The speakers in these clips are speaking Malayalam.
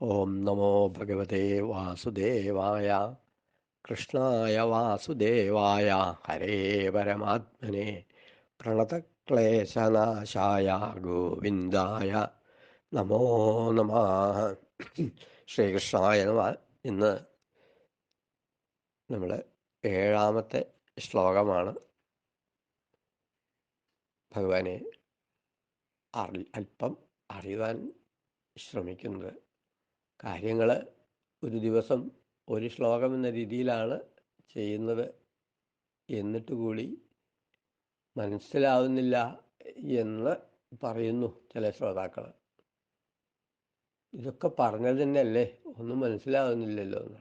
ഓം നമോ ഭഗവതേ വാസുദേവായ കൃഷ്ണായ വാസുദേവായ ഹരേ പരമാത്മനെ പ്രണതക്ലേശനാശായ ഗോവിന്ദായ നമോ നമ. ശ്രീകൃഷ്ണായ നമ. ഇന്ന് നമ്മൾ ഏഴാമത്തെ ശ്ലോകമാണ്. ഭഗവാനെ അറി അല്പം അറിയുവാൻ ശ്രമിക്കുന്നത്. കാര്യങ്ങൾ ഒരു ദിവസം ഒരു ശ്ലോകം എന്ന രീതിയിലാണ് ചെയ്യുന്നത് എന്നിട്ട് കൂടി മനസ്സിലാവുന്നില്ല എന്ന് പറയുന്നു ചില ശ്രോതാക്കൾ ഇതൊക്കെ പറഞ്ഞത് തന്നെയല്ലേ? ഒന്നും മനസ്സിലാവുന്നില്ലല്ലോ എന്ന്.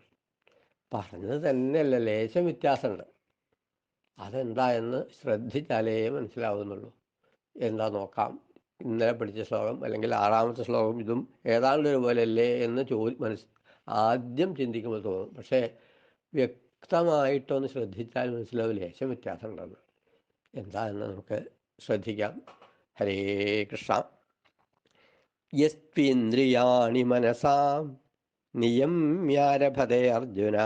പറഞ്ഞത് തന്നെയല്ല? ലേശം വ്യത്യാസമുണ്ട് അതെന്താ എന്ന് ശ്രദ്ധിച്ചാലേ മനസ്സിലാവുന്നുള്ളൂ. എന്താ നോക്കാം. ഇന്നലെ പഠിച്ച ശ്ലോകം അല്ലെങ്കിൽ ആറാമത്തെ ശ്ലോകം ഇതും ഏതാണ്ട് ഒരുപോലെ അല്ലേ എന്ന് ചോദി മനസ് ആദ്യം ചിന്തിക്കുമ്പോൾ തോന്നും. പക്ഷേ വ്യക്തമായിട്ടൊന്ന് ശ്രദ്ധിച്ചാൽ മനസ്സിലാവും ലേശം വ്യത്യാസം ഉണ്ടെന്ന് എന്താ എന്ന് നമുക്ക് ശ്രദ്ധിക്കാം. ഹരേ കൃഷ്ണ. യസ്ത്വിന്ദ്രിയാണി മനസാം നിയമ്യാരഭതേ അർജുന.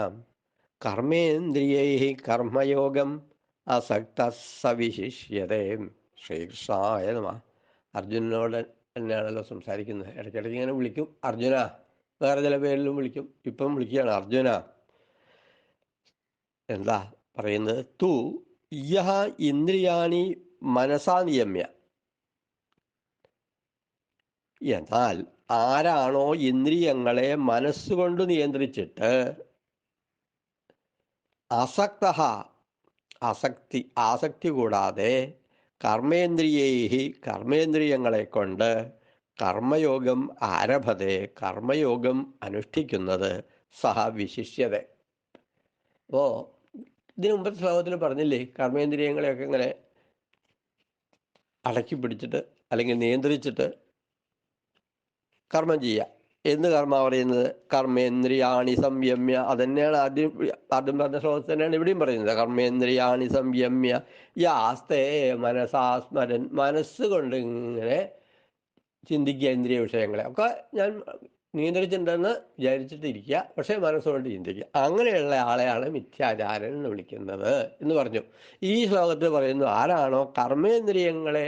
കർമ്മേന്ദ്രിയൈ കർമ്മയോഗം അസക്ത സവിശിഷ്യതേ ശ്രീകൃഷ്ണായ നമ. അർജുനനോട് തന്നെയാണല്ലോ സംസാരിക്കുന്നത്. ഇടയ്ക്കിടയ്ക്ക് ഇങ്ങനെ വിളിക്കും. അർജുന വേറെ ചില പേരിലും വിളിക്കും. ഇപ്പം വിളിക്കുകയാണ്. അർജുന എന്താ പറയുന്നത്? തു യഹ ഇന്ദ്രിയാണി മനസാ നിയമ്യ. എന്നാൽ ആരാണോ ഇന്ദ്രിയങ്ങളെ മനസ്സുകൊണ്ട് നിയന്ത്രിച്ചിട്ട് അസക്ത ആസക്തി ആസക്തി കൂടാതെ കർമ്മേന്ദ്രിയൈ കർമ്മേന്ദ്രിയങ്ങളെ കൊണ്ട് കർമ്മയോഗം ആരഭതെ കർമ്മയോഗം അനുഷ്ഠിക്കുന്നത് സഹ വിശിഷ്യത. അപ്പോൾ ഇതിനു മുമ്പത്തെ ശ്ലോകത്തിൽ പറഞ്ഞില്ലേ കർമ്മേന്ദ്രിയങ്ങളെയൊക്കെ ഇങ്ങനെ അടക്കി പിടിച്ചിട്ട് അല്ലെങ്കിൽ നിയന്ത്രിച്ചിട്ട് കർമ്മം ചെയ്യുക. എന്ത് കർമ്മ പറയുന്നത്. കർമ്മേന്ദ്രിയാണി സംയമ്യ. അതന്നെയാണ് ആദ്യം ആദ്യം പറഞ്ഞ ശ്ലോകത്തിൽ തന്നെയാണ് ഇവിടെയും പറയുന്നത്. കർമ്മേന്ദ്രിയാണി സംയമ്യ. യാസ്തേ മനസാസ്മരൻ മനസ്സുകൊണ്ട് ഇങ്ങനെ ചിന്തിക്കുക ഇന്ദ്രിയ വിഷയങ്ങളെ. ഒക്കെ ഞാൻ നിയന്ത്രിച്ചിട്ടുണ്ടെന്ന് വിചാരിച്ചിട്ടിരിക്കുക. പക്ഷേ മനസ്സുകൊണ്ട് ചിന്തിക്കുക. അങ്ങനെയുള്ള ആളെയാണ് മിഥ്യാചാരൻ എന്ന് വിളിക്കുന്നത് എന്ന് പറഞ്ഞു. ഈ ശ്ലോകത്തിൽ പറയുന്നു ആരാണോ കർമ്മേന്ദ്രിയങ്ങളെ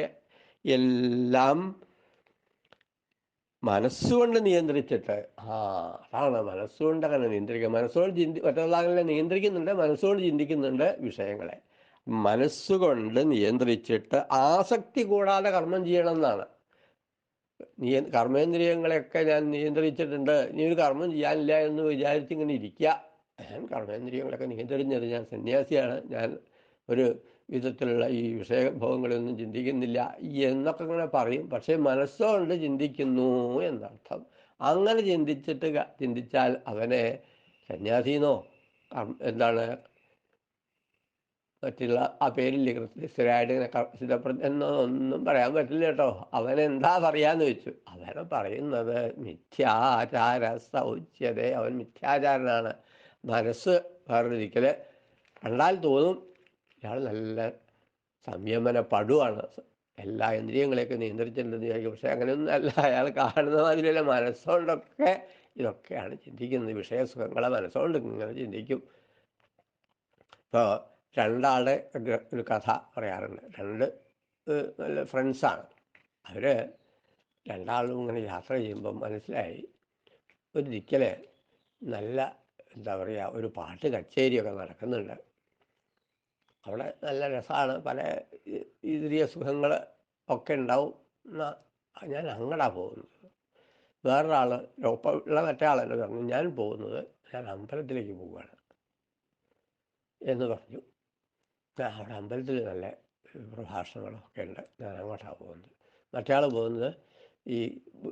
എല്ലാം മനസ്സുകൊണ്ട് നിയന്ത്രിച്ചിട്ട്. ആ അതാണ്. മനസ്സുകൊണ്ട് അങ്ങനെ നിയന്ത്രിക്കുക മനസ്സുകൊണ്ട് ചിന്തി മറ്റുള്ള നിയന്ത്രിക്കുന്നുണ്ട് മനസ്സുകൊണ്ട് ചിന്തിക്കുന്നുണ്ട് വിഷയങ്ങളെ. മനസ്സുകൊണ്ട് നിയന്ത്രിച്ചിട്ട് ആസക്തി കൂടാതെ കർമ്മം ചെയ്യണം എന്നാണ് നിയ കർമ്മേന്ദ്രിയങ്ങളെയൊക്കെ ഞാൻ നിയന്ത്രിച്ചിട്ടുണ്ട്. ഇനി ഒരു കർമ്മം ചെയ്യാനില്ല എന്ന് വിചാരിച്ചിങ്ങനെ ഇരിക്കുക ഞാൻ കർമ്മേന്ദ്രിയങ്ങളൊക്കെ നിയന്ത്രിച്ചത് ഞാൻ സന്യാസിയാണ്. ഞാൻ ഒരു വിധത്തിലുള്ള ഈ വിഷയഭോഗങ്ങളൊന്നും ചിന്തിക്കുന്നില്ല എന്നൊക്കെ ഇങ്ങനെ പറയും. പക്ഷേ മനസ്സുകൊണ്ട് ചിന്തിക്കുന്നു എന്നർത്ഥം. അങ്ങനെ ചിന്തിച്ചിട്ട് ചിന്തിച്ചാൽ അവനെ സന്യാസിന്നോ എന്താണ് മറ്റുള്ള ആ പേരില്ലേ സ്ഥിരമായിട്ട് സ്ഥിരപ്രതി എന്നൊന്നും പറയാൻ പറ്റില്ല കേട്ടോ. അവനെന്താ പറയാന്ന് വെച്ചു അവനെ പറയുന്നത് മിഥ്യാചാര സൗച്യത അവൻ മിഥ്യാചാരനാണ്. മനസ്സ് വേറൊരിക്കൽ കണ്ടാൽ തോന്നും. ഇയാൾ നല്ല സംയമന പടുവാണ് എല്ലാ ഇന്ദ്രിയങ്ങളെയൊക്കെ നിയന്ത്രിച്ചിട്ടുണ്ടെന്ന് വിചാരിക്കും. പക്ഷെ അങ്ങനെയൊന്നും അല്ല. അയാൾ കാണുന്ന മാതിരിയല്ല. മനസ്സുകൊണ്ടൊക്കെ ഇതൊക്കെയാണ് ചിന്തിക്കുന്നത്. വിഷയസുഖങ്ങളെ മനസ്സുകൊണ്ട് ഇങ്ങനെ ചിന്തിക്കും. ഇപ്പോൾ രണ്ടാളുടെ ഒരു കഥ പറയാറുണ്ട്. രണ്ട് നല്ല ഫ്രണ്ട്സാണ്. അവർ രണ്ടാളും ഇങ്ങനെ യാത്ര ചെയ്യുമ്പം മനസ്സിലായി ഒരു ദിക്കലെ നല്ല എന്താ പറയുക ഒരു പാട്ട് കച്ചേരിയൊക്കെ നടക്കുന്നുണ്ട്. അവിടെ നല്ല രസമാണ്. പല ഇന്ദ്രിയ സുഖങ്ങൾ ഒക്കെ ഉണ്ടാവും. ഞാൻ അങ്ങടാ പോകുന്നത്. വേറൊരാൾ ഒപ്പം ഉള്ള മറ്റേ ആളല്ല പറഞ്ഞു. ഞാൻ പോകുന്നത് ഞാൻ അമ്പലത്തിലേക്ക് പോവുകയാണ് എന്ന് പറഞ്ഞു. ഞാൻ അവിടെ അമ്പലത്തിൽ നല്ല പ്രഭാഷണങ്ങളൊക്കെ ഉണ്ട്. ഞാൻ അങ്ങോട്ടാണ് പോകുന്നത്. മറ്റേ പോകുന്നത് ഈ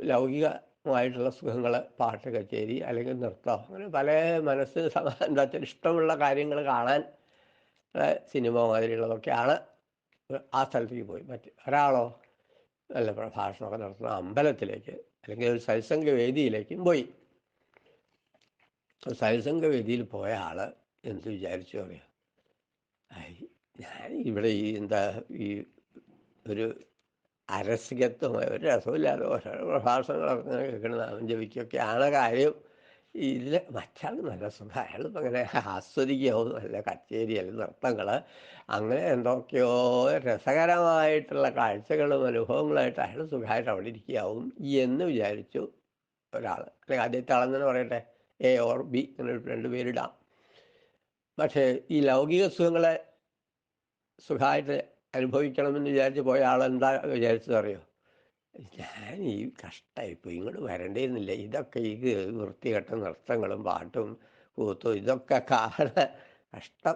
ലൗകികമായിട്ടുള്ള സുഖങ്ങൾ പാട്ട് കച്ചേരി അല്ലെങ്കിൽ നൃത്തം അങ്ങനെ പല മനസ്സിന് എന്താ വെച്ചാൽ ഇഷ്ടമുള്ള കാര്യങ്ങൾ കാണാൻ സിനിമ മാതിരിയുള്ളതൊക്കെയാണ് ആ സ്ഥലത്തേക്ക് പോയി. മറ്റ് ഒരാളോ നല്ല പ്രഭാഷണമൊക്കെ നടത്തുന്ന അമ്പലത്തിലേക്ക് അല്ലെങ്കിൽ ഒരു സത്സംഗ വേദിയിലേക്കും പോയി. സത്സംഗ വേദിയിൽ പോയ ആൾ എന്ത് വിചാരിച്ചു അറിയാം? ഞാൻ ഇവിടെ ഈ എന്താ ഈ ഒരു അരസികത്വമായ ഒരു രസമില്ലാതെ പ്രഭാഷണങ്ങളൊക്കെ കേൾക്കണം നാമം ജപിക്കുകയൊക്കെയാണ് കാര്യം. ഇതിൽ മറ്റാൾ നല്ല സുഖം അയാൾ അങ്ങനെ ആസ്വദിക്കുകയോ നല്ല കച്ചേരി അല്ലെങ്കിൽ നൃത്തങ്ങൾ അങ്ങനെ എന്തൊക്കെയോ രസകരമായിട്ടുള്ള കാഴ്ചകളും അനുഭവങ്ങളായിട്ട് അയാൾ സുഖമായിട്ട് അവിടെ ഇരിക്കാവും എന്ന് വിചാരിച്ചു ഒരാൾ അല്ലെങ്കിൽ ആദ്യത്തെ ആളെന്ന് തന്നെ പറയട്ടെ എ ഓർ ബി അങ്ങനെ രണ്ട് പേരിടാം. പക്ഷേ ഈ ലൗകിക സുഖങ്ങളെ സുഖമായിട്ട് അനുഭവിക്കണമെന്ന് വിചാരിച്ച് പോയ ആളെന്താ വിചാരിച്ചത് അറിയോ ഞാൻ ഈ കഷ്ടമായിപ്പോയി ഇങ്ങോട്ട് വരേണ്ടിയിരുന്നില്ല ഇതൊക്കെ ഈ വൃത്തികെട്ട നൃത്തങ്ങളും പാട്ടും കൂത്തും ഇതൊക്കെ കാണ കഷ്ടം.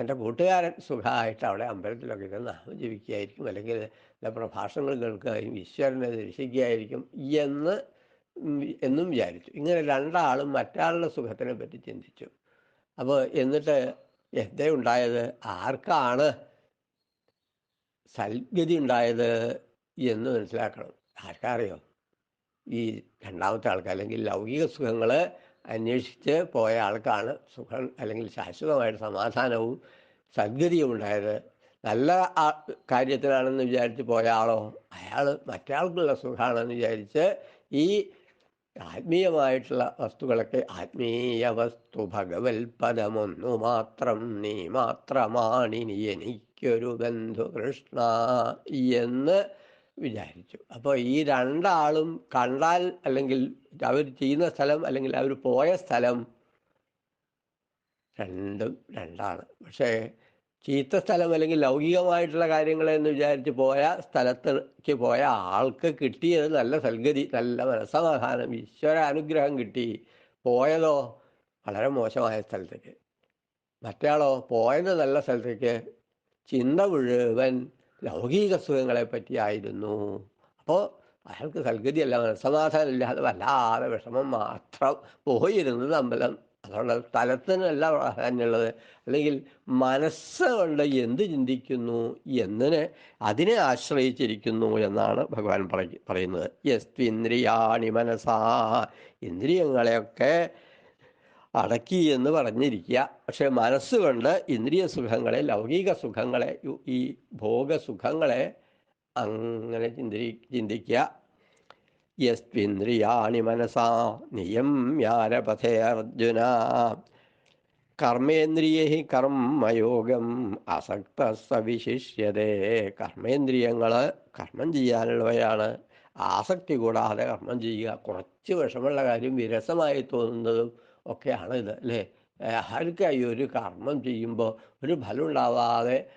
എന്റെ കൂട്ടുകാരൻ സുഖമായിട്ട് അവിടെ അമ്പലത്തിലൊക്കെ ഇരുന്ന് നാമം അല്ലെങ്കിൽ നല്ല പ്രഭാഷണങ്ങൾ കേൾക്കുകയും ഈശ്വരനെ ദർശിക്കുകയായിരിക്കും എന്ന് എന്നും വിചാരിച്ചു. ഇങ്ങനെ രണ്ടാളും മറ്റാളുടെ സുഖത്തിനെ പറ്റി ചിന്തിച്ചു. അപ്പോൾ എന്നിട്ട് എന്തേ ഉണ്ടായത്? ആർക്കാണ് സൽഗതി ഉണ്ടായത്? എന്ന് മനസ്സിലാക്കണം. ആർക്കറിയോ? ഈ രണ്ടാമത്തെ ആൾക്ക് അല്ലെങ്കിൽ ലൗകിക സുഖങ്ങൾ അന്വേഷിച്ച് പോയ ആൾക്കാണ് സുഖം അല്ലെങ്കിൽ ശാശ്വതമായിട്ട് സമാധാനവും സദ്ഗതിയും ഉണ്ടായത്. നല്ല ആ കാര്യത്തിനാണെന്ന് വിചാരിച്ച് പോയ ആളോ അയാൾ മറ്റാൾക്കുള്ള സുഖമാണെന്ന് വിചാരിച്ച് ഈ ആത്മീയമായിട്ടുള്ള വസ്തുക്കളൊക്കെ ആത്മീയ വസ്തു ഭഗവൽ പദമൊന്നു മാത്രം നീ മാത്രമാണിനി എനിക്കൊരു ബന്ധു കൃഷ്ണ എന്ന് വിചാരിച്ചു. അപ്പോൾ ഈ രണ്ടാളും കണ്ടാൽ അല്ലെങ്കിൽ അവർ ചെയ്യുന്ന സ്ഥലം അല്ലെങ്കിൽ അവർ പോയ സ്ഥലം രണ്ടും രണ്ടാണ്. പക്ഷേ ചീത്ത സ്ഥലം അല്ലെങ്കിൽ ലൗകികമായിട്ടുള്ള കാര്യങ്ങളെന്ന് വിചാരിച്ച് പോയ സ്ഥലത്തേക്ക് പോയ ആൾക്ക് കിട്ടിയത് നല്ല സൽഗതി നല്ല മനസ്സമാധാനം ഈശ്വര അനുഗ്രഹം കിട്ടി. പോയതോ വളരെ മോശമായ സ്ഥലത്തേക്ക്. മറ്റയാളോ പോയത് നല്ല സ്ഥലത്തേക്ക്. ചിന്ത മുഴുവൻ ലൗകിക സുഖങ്ങളെ പറ്റിയായിരുന്നു. അപ്പോൾ അയാൾക്ക് സൽഗതിയല്ല മനസ്സമാധാനം ഇല്ലാതെ വല്ലാതെ വിഷമം മാത്രം പോയിരുന്നത് അമ്പലം അതുകൊണ്ട് സ്ഥലത്തിനല്ല പ്രാധാന്യമുള്ളത്. അല്ലെങ്കിൽ മനസ്സുകൊണ്ട് എന്ത് ചിന്തിക്കുന്നു എന്നിനെ അതിനെ ആശ്രയിച്ചിരിക്കുന്നു എന്നാണ് ഭഗവാൻ പറയുന്നത് പറയുന്നത്. യസ്ത്വിന്ദ്രിയാണി മനസാ ഇന്ദ്രിയങ്ങളെയൊക്കെ അടക്കി എന്ന് പറഞ്ഞിരിക്കുക. പക്ഷെ മനസ്സുകൊണ്ട് ഇന്ദ്രിയ സുഖങ്ങളെ ലൗകിക സുഖങ്ങളെ ഈ ഭോഗസുഖങ്ങളെ അങ്ങനെ ചിന്തി ചിന്തിക്കുക. യസ്വിന്ദ്രിയാണി മനസാ നിയമ്യാരപഥേ അർജുന. കർമ്മേന്ദ്രിയ കർമ്മയോഗം അസക്ത സവിശിഷ്യതേ കർമ്മേന്ദ്രിയങ്ങൾ കർമ്മം ചെയ്യാനുള്ളവയാണ്. ആസക്തി കൂടാതെ കർമ്മം ചെയ്യുക. കുറച്ച് വിഷമുള്ള കാര്യം വിരസമായി തോന്നുന്നതും ഒക്കെയാണ് ഇത് അല്ലേ ആർക്കായി ഒരു കർമ്മം ചെയ്യുമ്പോൾ ഒരു ഫലം ഉണ്ടാവാതെ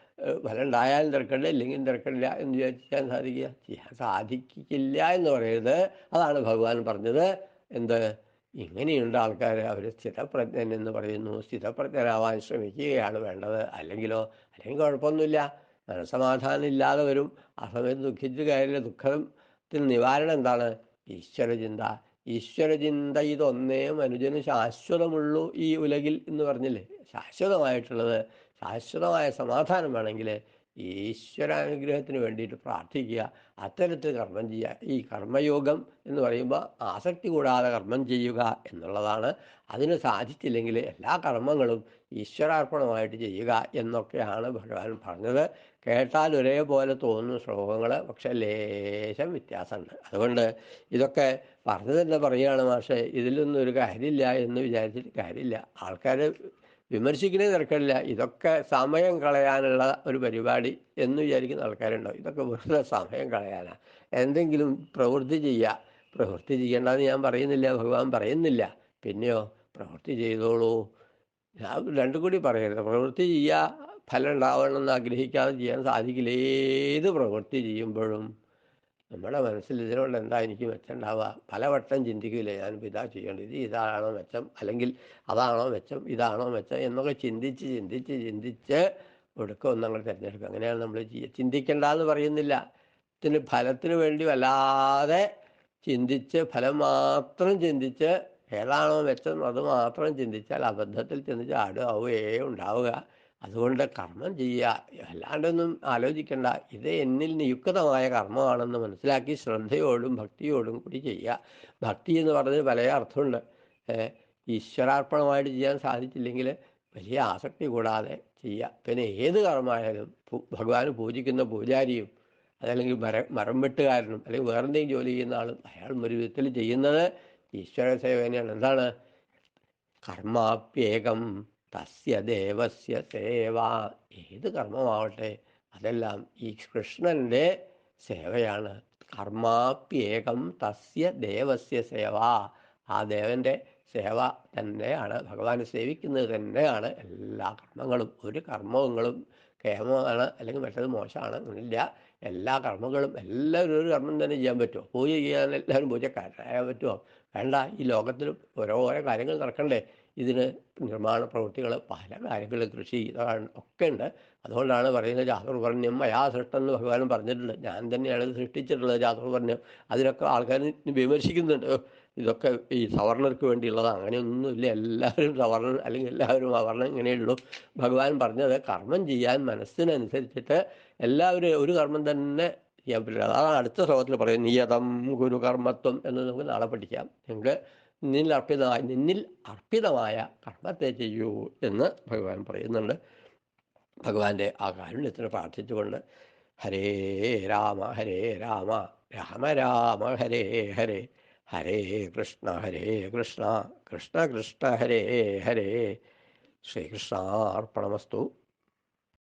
ഫലം ഉണ്ടായാലും തിരക്കണ്ട ഇല്ലെങ്കിൽ തിരക്കണ്ട എന്ന് വിചാരിക്കാൻ സാധിക്കുക? ചെയ്യാൻ സാധിക്കില്ല എന്ന് പറയുന്നത് അതാണ് ഭഗവാൻ പറഞ്ഞത്. എന്ത്? ഇങ്ങനെയുണ്ട് ആൾക്കാർ അവർ സ്ഥിരപ്രജ്ഞൻ എന്ന് പറയുന്നു. സ്ഥിരപ്രജ്ഞരാവാൻ ശ്രമിക്കുകയാണ് വേണ്ടത്. അല്ലെങ്കിലോ അല്ലെങ്കിൽ കുഴപ്പമൊന്നുമില്ല. മനസ്സമാധാനം ഇല്ലാതെ വരും. ആ സമയത്ത് ദുഃഖിച്ച് കാര്യമില്ല. ദുഃഖത്തിന് നിവാരണം എന്താണ്? ഈശ്വരചിന്ത. ഈശ്വരചിന്ത ഇതൊന്നേ മനുജന് ശാശ്വതമുള്ളൂ ഈ ഉലകിൽ എന്ന് പറഞ്ഞില്ലേ? ശാശ്വതമായിട്ടുള്ളത് ശാശ്വതമായ സമാധാനം വേണമെങ്കിൽ ഈശ്വരാനുഗ്രഹത്തിന് വേണ്ടിയിട്ട് പ്രാർത്ഥിക്കുക. അത്തരത്തിൽ കർമ്മം ചെയ്യുക. ഈ കർമ്മയോഗം എന്ന് പറയുമ്പോൾ ആസക്തി കൂടാതെ കർമ്മം ചെയ്യുക എന്നുള്ളതാണ്. അതിന് സാധിച്ചില്ലെങ്കിൽ എല്ലാ കർമ്മങ്ങളും ഈശ്വരാർപ്പണമായിട്ട് ചെയ്യുക എന്നൊക്കെയാണ് ഭഗവാൻ പറഞ്ഞത്. കേട്ടാൽ ഒരേപോലെ തോന്നുന്ന ശ്ലോകങ്ങൾ പക്ഷെ ലേശം വ്യത്യാസമുണ്ട്. അതുകൊണ്ട് ഇതൊക്കെ പറഞ്ഞു തന്നെ പറയുകയാണ് മാഷെ ഇതിലൊന്നും ഒരു കാര്യമില്ല എന്ന് വിചാരിച്ചിട്ട് കാര്യമില്ല. ആൾക്കാരെ വിമർശിക്കണേ തിരക്കില്ല ഇതൊക്കെ സമയം കളയാനുള്ള ഒരു പരിപാടി എന്ന് വിചാരിക്കുന്ന ആൾക്കാരുണ്ടാവും. ഇതൊക്കെ വെറുതെ സമയം കളയാനാണ് എന്തെങ്കിലും പ്രവൃത്തി ചെയ്യുക. പ്രവൃത്തി ചെയ്യേണ്ടതെന്ന് ഞാൻ പറയുന്നില്ല ഭഗവാൻ പറയുന്നില്ല. പിന്നെയോ പ്രവൃത്തി ചെയ്തോളൂ. ഞാൻ രണ്ടും കൂടി പറയരുത്. പ്രവൃത്തി ചെയ്യുക ഫലം ഉണ്ടാവണമെന്ന് ആഗ്രഹിക്കാതെ ചെയ്യാൻ സാധിക്കില്ല. ഏത് പ്രവൃത്തി ചെയ്യുമ്പോഴും നമ്മുടെ മനസ്സിൽ ഇതിനോട് എന്താ എനിക്ക് മെച്ചമുണ്ടാവുക? പലവട്ടം ചിന്തിക്കില്ലേ ഞാനിപ്പോൾ ഇതാ ചെയ്യേണ്ടത്. ഇത് ഇതാണോ മെച്ചം? അല്ലെങ്കിൽ അതാണോ മെച്ചം? ഇതാണോ മെച്ചം? എന്നൊക്കെ ചിന്തിച്ച് ചിന്തിച്ച് ചിന്തിച്ച് ഒടുക്കം നമ്മൾ തിരഞ്ഞെടുക്കുക അങ്ങനെയാണ് നമ്മൾ ചിന്തിക്കേണ്ട എന്ന് പറയുന്നില്ല. ഇതിന് ഫലത്തിന് വേണ്ടി വല്ലാതെ ചിന്തിച്ച് ഫലം മാത്രം ചിന്തിച്ച് ഏതാണോ മെച്ചം അത് മാത്രം ചിന്തിച്ചാൽ അബദ്ധത്തിൽ ചെന്ന് ചാടുകയേ ഉണ്ടാവുക. അതുകൊണ്ട് കർമ്മം ചെയ്യുക. അല്ലാണ്ടൊന്നും ആലോചിക്കേണ്ട. ഇത് എന്നിൽ നിയുക്തമായ കർമ്മമാണെന്ന് മനസ്സിലാക്കി ശ്രദ്ധയോടും ഭക്തിയോടും കൂടി ചെയ്യുക. ഭക്തി എന്ന് പറഞ്ഞത് പല അർത്ഥമുണ്ട്. ഈശ്വരാർപ്പണമായിട്ട് ചെയ്യാൻ സാധിച്ചില്ലെങ്കിൽ വലിയ ആസക്തി കൂടാതെ ചെയ്യുക. പിന്നെ ഏത് കർമ്മമായാലും ഭഗവാൻ പൂജിക്കുന്ന പൂജാരിയും അതല്ലെങ്കിൽ മര മരം വെട്ടുകാരനും അല്ലെങ്കിൽ വേറെ എന്തെങ്കിലും ജോലി ചെയ്യുന്ന ആളും അയാൾ ഒരു വിധത്തിൽ ചെയ്യുന്നത് ഈശ്വര സേവനയാണ്. എന്താണ്? കർമാപ്യേകം. തസ്യ ദേവസ്യ സേവ. ഏത് കർമ്മമാവട്ടെ അതെല്ലാം ഈ കൃഷ്ണന്റെ സേവയാണ്. കർമാപ്യേകം തസ്യ ദേവസ്യ സേവ. ആ ദേവന്റെ സേവ തന്നെയാണ് ഭഗവാനെ സേവിക്കുന്നത് തന്നെയാണ് എല്ലാ കർമ്മങ്ങളും. ഒരു കർമ്മങ്ങളും കേമമാണ് അല്ലെങ്കിൽ മറ്റത് മോശമാണ് എന്നില്ല എല്ലാ കർമ്മങ്ങളും എല്ലാവരും ഒരു കർമ്മം തന്നെ ചെയ്യാൻ പറ്റുമോ? പൂജ ചെയ്യാൻ എല്ലാവരും പൂജക്കാരായാൻ പറ്റുമോ? വേണ്ട ഈ ലോകത്തിൽ ഓരോ ഓരോ കാര്യങ്ങൾ നടക്കണ്ടേ? ഇതിന് നിർമ്മാണ പ്രവൃത്തികൾ പല കാര്യങ്ങൾ കൃഷി ഒക്കെ ഉണ്ട്. അതുകൊണ്ടാണ് പറയുന്നത് ചാതുർവർണ്യം മയാ സൃഷ്ടം എന്ന് ഭഗവാനും പറഞ്ഞിട്ടുണ്ട്. ഞാൻ തന്നെയാണ് ഇത് സൃഷ്ടിച്ചിട്ടുള്ളത് ചാതുർവർണ്യം അതിനൊക്കെ ആൾക്കാർ വിമർശിക്കുന്നുണ്ട്. ഇതൊക്കെ ഈ സവർണർക്ക് വേണ്ടിയുള്ളതാണ് അങ്ങനെയൊന്നുമില്ല. എല്ലാവരും സവർണൻ അല്ലെങ്കിൽ എല്ലാവരും അവർണം ഇങ്ങനെയുള്ളൂ ഭഗവാൻ പറഞ്ഞത് കർമ്മം ചെയ്യാൻ മനസ്സിനനുസരിച്ചിട്ട് എല്ലാവരും ഒരു കർമ്മം തന്നെ ചെയ്യാൻ പറ്റില്ല. അതാണ് അടുത്ത ശ്ലോകത്തിൽ പറയുന്നത്. നിയതം ഗുരു കർമ്മത്വം എന്ന് നമുക്ക് നാളെ പഠിക്കാം. നിങ്ങൾക്ക് നിന്നിൽ അർപ്പിതമായ നിന്നിൽ അർപ്പിതമായ കർമ്മത്തെ ചെയ്യൂ എന്ന് ഭഗവാൻ പറയുന്നുണ്ട്. ഭഗവാന്റെ ആ കാരുണ്യത്തിന് പ്രാർത്ഥിച്ചുകൊണ്ട് ഹരേ രാമ ഹരേ രാമ രാമ രാമ ഹരേ ഹരേ ഹരേ കൃഷ്ണ ഹരേ കൃഷ്ണ കൃഷ്ണ കൃഷ്ണ ഹരേ ഹരേ. ശ്രീകൃഷ്ണാർപ്പണമസ്തു.